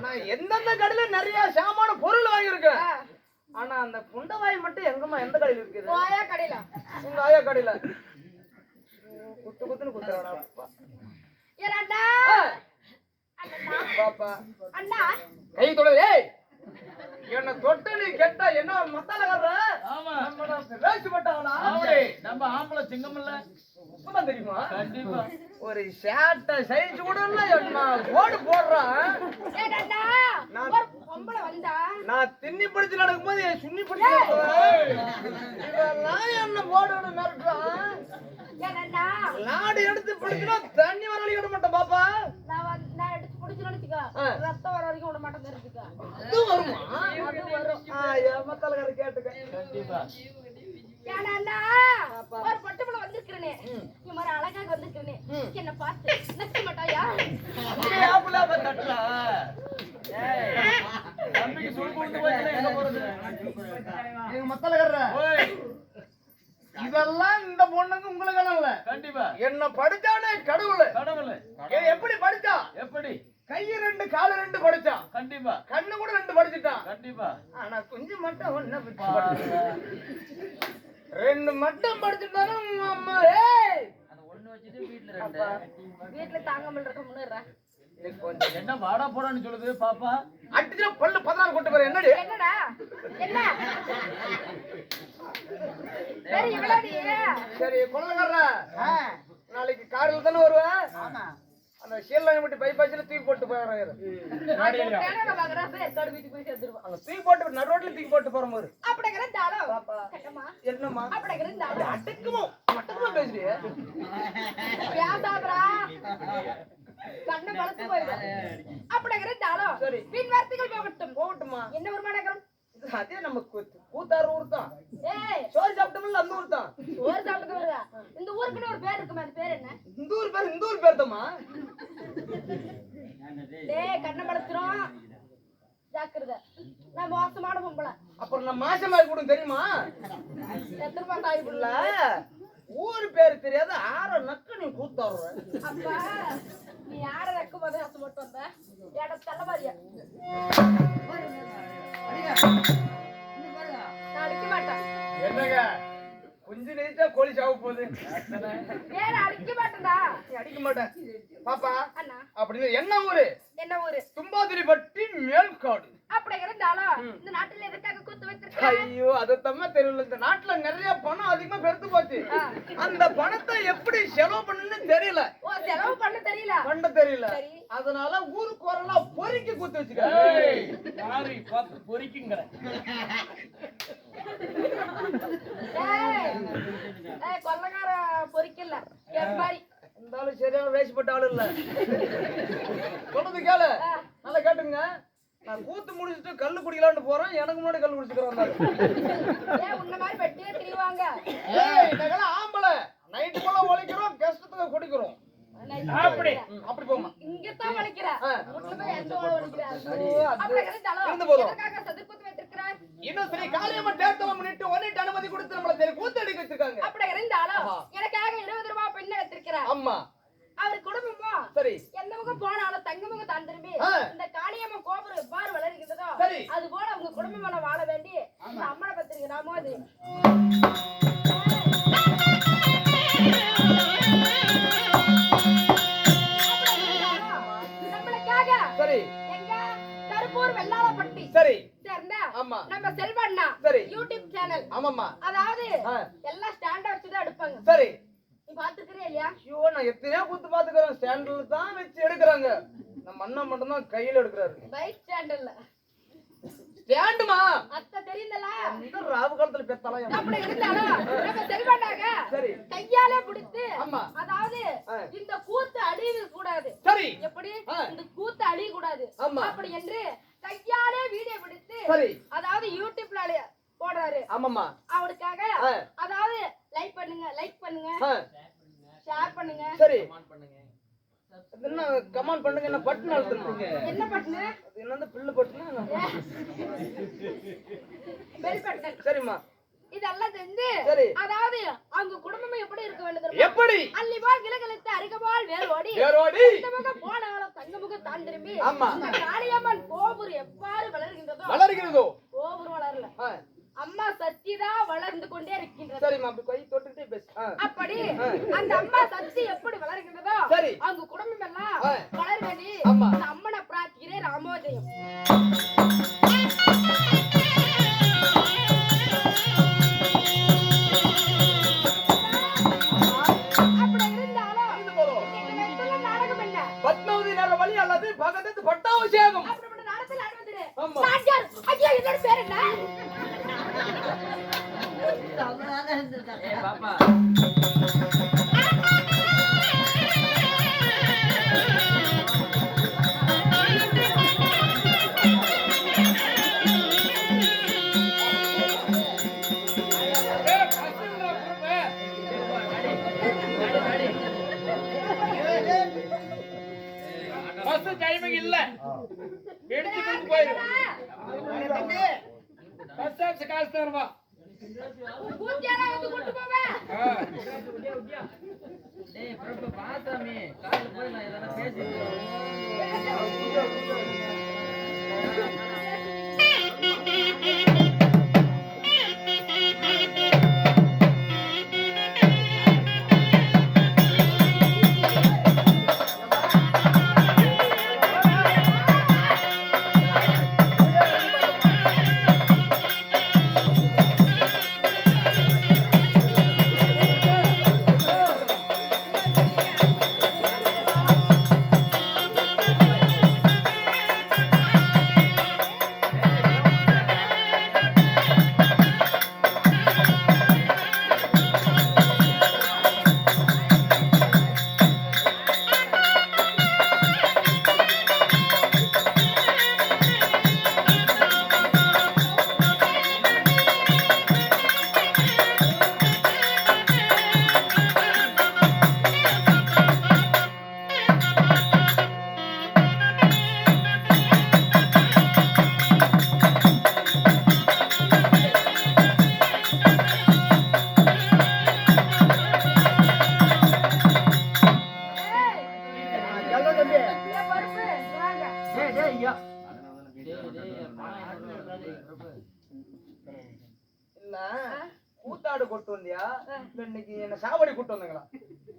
ஆனா எந்தெந்த கடையில நிறைய சாமான பொருள் வாங்கியிருக்கேன். ஆனா அந்த புண்டவாய் மட்டும் எங்கம்மா எந்த கடையில இருக்குது? போயா கடையில. உங்க ஆயா கடையில. குத்து குத்துன்னு குத்துறாடா அண்ணா. பாப்பா. அண்ணா. கை தொட ஏய். என்ன தொட்டு நீ கெட்டா என்ன மத்தால கற ஆமா. நம்ம வேஸ்ட் பட்டாங்களா ஆமாடி. நம்ம ஆம்பளை சிங்கம் இல்ல இப்பதான் தெரியுமா? கண்டிப்பா. ஒரு ஷர்ட்ட சைஸ் கூட இல்ல என்ன ஓடு போடுறான் நான்- ஒரு பொம்பளை வந்தா. நான் திண்ணி பிடிச்சு நடக்கும்போது என் சுண்ணி பிடிச்சு. இதெல்லாம் என்ன போடோட மிரட்டுறான் லாடு எடுத்து பிடிச்சுனா தண்ணி வர வழி விட மாட்டேன் பாப்பா. நான் எடுத்து புடிச்சு நினைச்சுக்கோ. ஆ. ரத்தம் வர வரைக்கும் விட மாட்டேன் தெரிஞ்சுக்கோ அது வருமா? அது வரும். ஆ, ஏமாத்தாலக்கார கேட்டுக்க. கண்டிப்பா. ஒரு பொட்டு புள்ள வந்திருக்கிறனே. என்ன பார்த்து நச்சு மாட்டாயா? அப்படியே ஆப்பிள அப்ப தட்டுறா. ஏய், தம்பிக்கு சுடு கொடுத்து போச்சுன்னா எங்க போறது. எங்க மத்தாலக்கார ஓய், இதெல்லாம் இந்த பொண்ணுக்கு உங்களுக்கு இல்ல. கண்டிப்பா. என்ன படிச்சானே கடவுள். கடவுள். ஏ, எப்படி படிச்சா? எப்படி? கை ரெண்டு காலு ரெண்டு படிச்சான் கண்டிப்பா. கண்ணு கூட ரெண்டு படிச்சுட்டான் கண்டிப்பா. ஆனா கொஞ்சம் மட்டும் ஒன்ன ரெண்டு மட்டும் அம்மா ஏய் ஒண்ணு வச்சுட்டு வீட்டுல ரெண்டு வீட்டுல தாங்காமல் இருக்க முன்னுறா. இது கொஞ்சம் என்ன வாடா போடான்னு சொல்லுது பாப்பா. அடிச்சுனா பல்லு பதினாறு கொண்டு போற என்னடி? என்னடா? என்ன? வேற எவ்வளவு சரி நாளைக்கு காரில் தானே வருவேன் அந்த சீலாங்க மட்டும் பைபாஸ்ல தூக்கி போட்டு சேர்ந்துருவான் அங்க தூக்கி போட்டு நடு ரோட்ல தூக்கி போட்டு போற மாதிரி. அப்படிங்கிற தாளம் பாப்பா. கட்டமா என்னம்மா? அப்படிங்கிற தாளம் அடக்குமோ? பேசுறிய? கண்ணை வளர்த்து போயிடும் அப்படிங்கிற தாளம் சரி. பின் வார்த்தைகள் போகட்டும். போகட்டுமா என்ன ஒரு மாநகரம் அதே நம்ம கூத்து கூத்தாறு ஊர் தான் ஏய் சோறு சாப்பிட்டோம்ல அந்த ஊர் தான் ஒரு சாப்பிட்டு இந்த ஊருக்குன்னு ஒரு பேர் இருக்குமே அந்த பேர் என்ன இந்த ஊர் பேர் இந்த ஊர் பேர் தாம்மா டேய் கண்ணை வளர்த்துறோம் ஜாக்கிரதை நான் மோசமான பொம்பளை அப்புறம் நான் மாசமா கூட தெரியுமா எத்தனை தாய் இல்ல புள்ள ஊர் பேர் தெரியாத ஆற நக்கு நீ கூத்தாடுற அப்பா நீ யார ரெக்க போதே அசு மட்டும் வந்த ஏட தள்ள என்னங்க? கொஞ்ச நேரத்தா கோழி சாவ போகுது. அடிக்க மாட்டேன்டா. அடிக்க மாட்டேன் பாப்பா அண்ணா. அப்படின்னு என்ன ஊரு? என்ன ஊரு? தும்பாதிரிப்பட்டி மேல்காடு. அப்படிங்கிற இருந்தாலும் இந்த நாட்டுல எதுக்காக கூத்து வச்சிருக்க ஐயோ அது தம்ம தெரியல. இந்த நாட்டுல நிறைய பணம் அதிகமா பெருத்து போச்சு. அந்த பணத்தை எப்படி செலவு பண்ணணும்னு தெரியல. ஓ செலவு பண்ண தெரியல. பண்ண தெரியல. அதனால ஊருக்கு வரலாம் பொறுக்கி குத்து வச்சுக்க பார்த்து பொறிக்குங்கிற? ஏய் ஏய் கொள்ளக்கார பொறிக்கல. மாதிரி. இருந்தாலும் சரியான வேஷப்பட்ட ஆளு இல்ல. சொல்றது கேளு. நல்லா கேட்டுங்க. நான் கூத்து முடிச்சுட்டு கல்லு குடிக்கலாம்னு போறேன். எனக்கு முன்னாடி கல்லு குடிச்சுக்கிறேன் உன்ன மாதிரி வெட்டியே திரிவாங்க. ஆம்பளை. நைட்டு போல உழைக்கிறோம் கஷ்டத்துக்கு குடிக்கிறோம். அப்படி அப்படி போமா இங்கதான் வளைக்கிற ஆ. வீட்டுல போய் ஓட ஓடுகிறார். ஓ, அது அப்படி இருந்தாலும் இருந்து போதும். எதற்காக சதுர்குத்து வைத்திருக்கிறார்? இன்னும் சரி காளியம்மன் தேர்தலை முன்னிட்டு ஒன்னிட்டு அனுமதி கொடுத்து நம்மள சரி கூத்தடிக்க வச்சிருக்காங்க அப்படி இருந்தாலும் ஆஹா. எனக்காக இருபது ரூபாய் பெண் எடுத்திருக்கிறார் ஆமா அவர் குடும்பமோ சரி எந்த முகம் போனாலும் தங்க முகம் தான் திரும்பி ஆ. இந்த காளியம்மன் கோபுரம் எவ்வாறு வளர்கிறதோ சரி. அது போல உங்க குடும்பமான வாழ வேண்டி இந்த அம்மனை பத்திரிக்கை நம்மளுக்காக நம்ம செல்வண்ணா சரி. யூடியூப் சேனல் ஆமாம்மா. அதாவது. எல்லாம் ஸ்டாண்டா வச்சுதான் எடுப்பாங்க. சரி. நீ பாத்துக்கிறியா இல்லையா? ஐயோ நான் எத்தனையோ குத்து பாத்துக்கிறேன் ஸ்டாண்டில் தான் வச்சு எடுக்கிறாங்க. நம்ம அண்ணன் மட்டும் தான் கையில எடுக்கிறாரு. பைக் ஸ்டாண்டல்ல ஸ்டாண்டுமா அத்தை தெரியுதல இந்த ராவு காலத்துல பெத்தாலாம் அப்படி இருந்தாலும் நம்ம செல்வண்ணாக சரி. கையாலே பிடித்து ஆமா. அதாவது. இந்த கூத்து அழிவு கூடாது. சரி. எப்படி. இந்த கூத்து அழிய கூடாது ஆமா. அப்படி என்று கையாலே வீடியோ பிடித்து சரி. அதாவது யூடியூப்ல போடுறாரு. ஆமாம்மா. அவருக்காக. அதாவது லைக் பண்ணுங்க லைக் பண்ணுங்க ஷேர் பண்ணுங்க. சரி. அது என்ன கமெண்ட் பண்ணுங்க என்ன பட்டுன்னு அழுத்துறீங்க? என்ன பட்டனு அது என்னது பில்லு பட்டுனா பெல் பட்டன் சரிம்மா. இதெல்லாம் சரி. அதாவது அவங்க குடும்பமே எப்படி இருக்க வேண்டும் எப்படி? அள்ளிபால் கிழக்கிழத்து அருகபால் வேர் ஓடி வேரோடி தங்கமுக போனாலும் தங்கமுக தான் திரும்பி. காளியம்மன் கோபுரம் எவ்வாறு வளர்கின்றதோ வளர்கிறதோ? கோபுரம் வளரல. அம்மா சக்திதான் வளர்ந்து கொண்டே இருக்கின்றது. சரிம்மா அப்படி கை தொட்டுட்டே பேசு. அப்படி அந்த அம்மா சக்தி எப்படி வளர்கின்றதோ சரி. அவங்க குடும்பம் எல்லாம் ஆ. வளர வேண்டி ஆமா. இந்த அம்மனை கொண்டு போவேன் டேய் பிரபு பாசாமி காலைல போய் நான் எதனா பேசிட்டு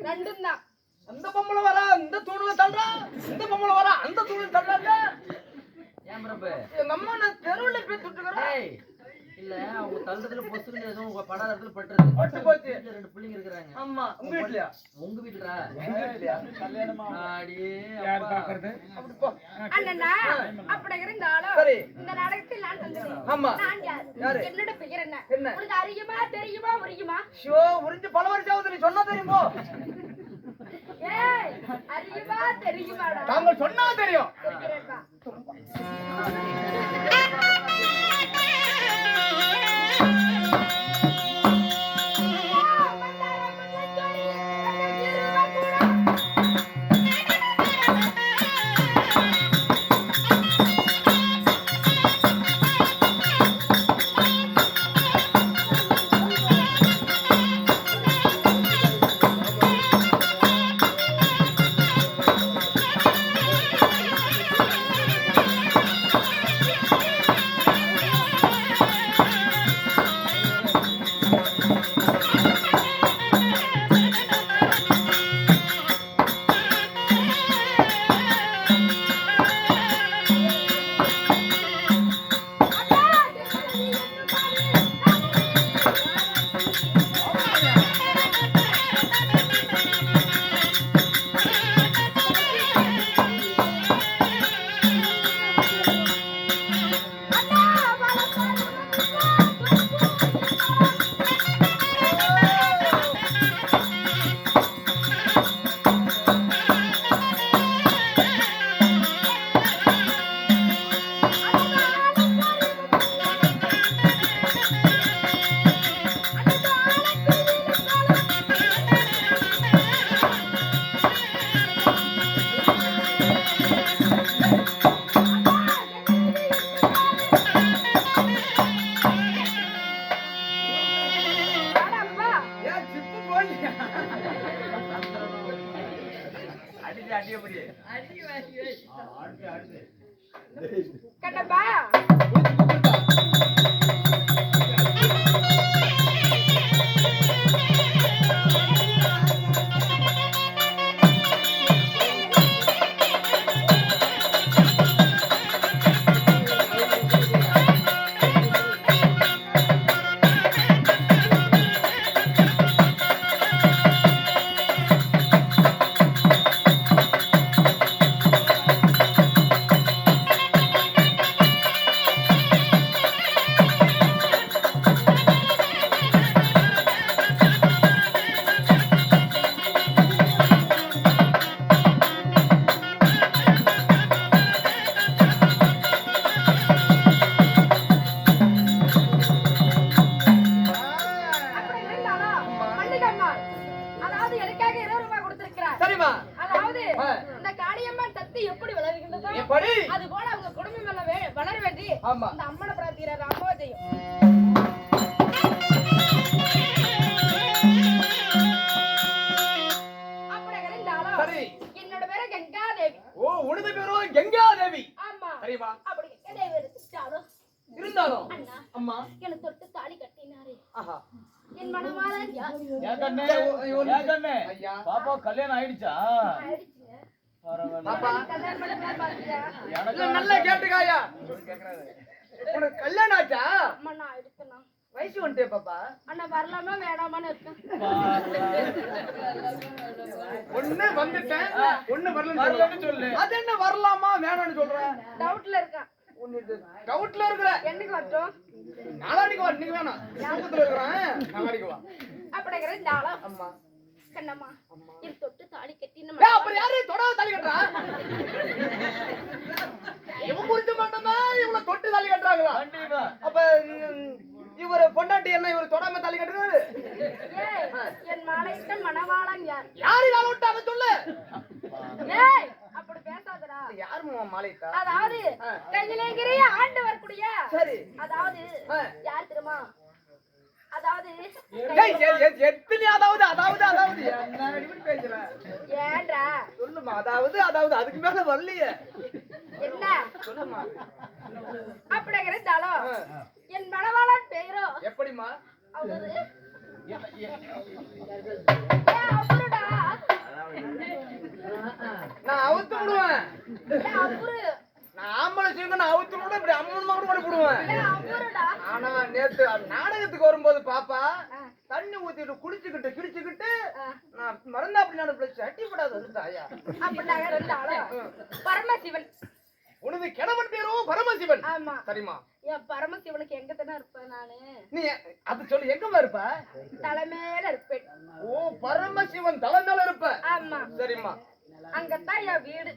ரெண்டும் தான் அந்த பொம்பளை வரா இந்த தூண்ல தள்ளுறா. இந்த பொம்பளை வரா அந்த தூண்ல தள்ளுறாங்க ஏன் பிரபு? எங்க அம்மா நான் தெருவுல போய் துட்டுக்கிறேன் இல்ல அவங்க தள்ளுறதுல பொசுங்க ஏதோ உங்க படாதத்துல பட்டுறது பட்டு போச்சு. வீட்டுல ரெண்டு பிள்ளைங்க இருக்கிறாங்க. ஆமா உங்க வீட்லயா? உங்க வீட்டுலடா எங்க வீட்லயா? கல்யாணமா அடியே அப்பா அப்படி. போ. அண்ணனா அப்படி இருந்தாலும் சரி. இந்த நாடகத்தில் நான் தந்தேன் ஆமா. நான் யார்? யாரு? என்னோட பெயர் என்ன? அறியுமா தெரியுமா புரியுமா ஷோ உறிஞ்சு பல சொன்னா தெரியுமோ? ஏய் தாங்கள் சொன்னா தெரியும். இந்த அம்மனை பிரார்த்திக்கிறார் அம்மாவை செய்யும் அப்படி இருந்தாலும் சரி. என்னோட பேரு கங்காதேவி. ஓ உனது பேரும் கங்கா தேவி ஆமா. சரிம்மா. அப்படி இருந்துட்டாலும் இருந்தாலும் அம்மா. எனக்கு தொட்டு தாலி கட்டினாரு. ஆஹா. என் மனமாதான் பாப்பா கல்யாணம் ஆயிடுச்சா? ஆயிடுச்சுங்க. நல்லா கேட்டுக்காயா. உனக்கு கல்யாணம் ஆச்சா? அம்மா நான் வயசு வந்துட்டே பாப்பா. அண்ணா வரலாமா வேணாமான்னு இருக்கேன். ஒண்ணு வந்துட்டேன் ஒண்ணு வரலன்னு சொல்லு. அது என்ன வரலாமா வேணாம்னு சொல்ற? டவுட்ல இருக்கேன். டவுட்ல இருக்கிற. என்னைக்கு வரட்டும்? நாளாடிக்கு வா இன்னைக்கு வேணாம். ஞாபகத்துல இருக்கிறேன். நாளாடிக்கு வா. அப்படிங்கிற அம்மா. கண்ணம்மா. இது தொட்டு தாலி கட்டி அப்புறம் யாரு தொடாத தாலி கட்டுறா? இவன் குறித்து மட்டும்தான் இவனை தொட்டு தாலி கட்டுறாங்களா? அப்ப இவரு பொண்டாட்டி என்ன இவரு தொடாம தாலி கட்டுறாரு ஏய், என் மாலையிட்ட மணவாளன் யார்? யாரு யாரை விட்டு? அவன் சொல்லு. ஏய் அப்படி பேசாதடா. யாரு மாலைட்டா அதாவது ஆ. கையிலேங்கிறிய ஆண்டு வரக்கூடிய சரி. அதாவது. யார் தெரியுமா? அதாவது ஏய், எ- எ- எத்தனை அதாவது அதாவது என்ன இப்படி பேசுற? ஏன்றா சொல்லுமா அதாவது அதாவது அதுக்கு மேல வரலையே. என்ன? சொல்லுமா. அப்படிங்கிற ஆ. என் மணவாளன் பெயரோ? எப்படிமா அவரு? நான் அவுத்து விடுவேன். ஆம்பளை நான் அவுத்து இப்படி அம்மன் கூட ஏன் அவருடா. ஆனா நேத்து நாடகத்துக்கு வரும்போது பாப்பா. தண்ணி ஊத்திட்டு குளிச்சுக்கிட்டு கிழிச்சுக்கிட்டு. நான் மறந்தா அப்படி நான் சட்டி படாது பரமசிவன். உனது கிழவன் பேரும் பரமசிவன்? ஆமா. சரிம்மா. என் பரமசிவனுக்கு எங்க தானே இருப்பேன் நானு? நீ அது சொல்லு எங்கம்மா இருப்ப? தலைமையில இருப்பேன். ஓ பரமசிவன் தலை மேல இருப்ப? ஆமா. சரிம்மா. அங்கதான் என் வீடு.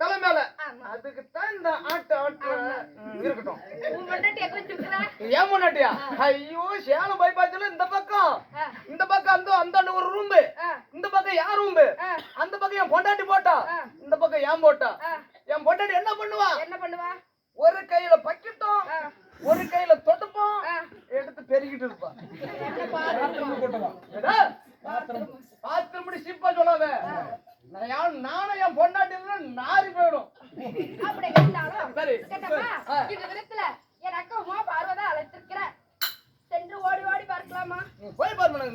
தலை மேல ஆமா. அதுக்கு தான் இந்த ஆட்டு ஆட்டு இருக்கட்டும். ஏன் முன்னாட்டியா ஐயோ சேலம் பைபாஸ்ல இந்த பக்கம். இந்த பக்கம் அந்த அந்த ஒரு ரூம்பு ஆ, இந்த பக்கம் யார் ரூம்பு ஆ, அந்த பக்கம் என் பொண்டாட்டி போட்டா. இந்த பக்கம் ஏன் போட்டா. என் பொண்டாட்டி என்ன பண்ணுவா? என்ன பண்ணுவா? ஒரு கையில பக்கிட்டும் ஒரு கையில தொட்டுப்போம். எடுத்து பெருகிட்டு இருப்பா. என்ன பாருமா ஏடா, பாத்திரம் முடி சிப்பா சொல்லாத. நான் நானும் என் பொண்டாட்டி இருந்தா நாரி போயிடும். அப்படி இருந்தாலும் சரி. இந்த விதத்துல என் அக்கா உமா பார்வதா அழைச்சிருக்கிற சென்று ஓடி ஓடி பார்க்கலாமா? போய் பாரு.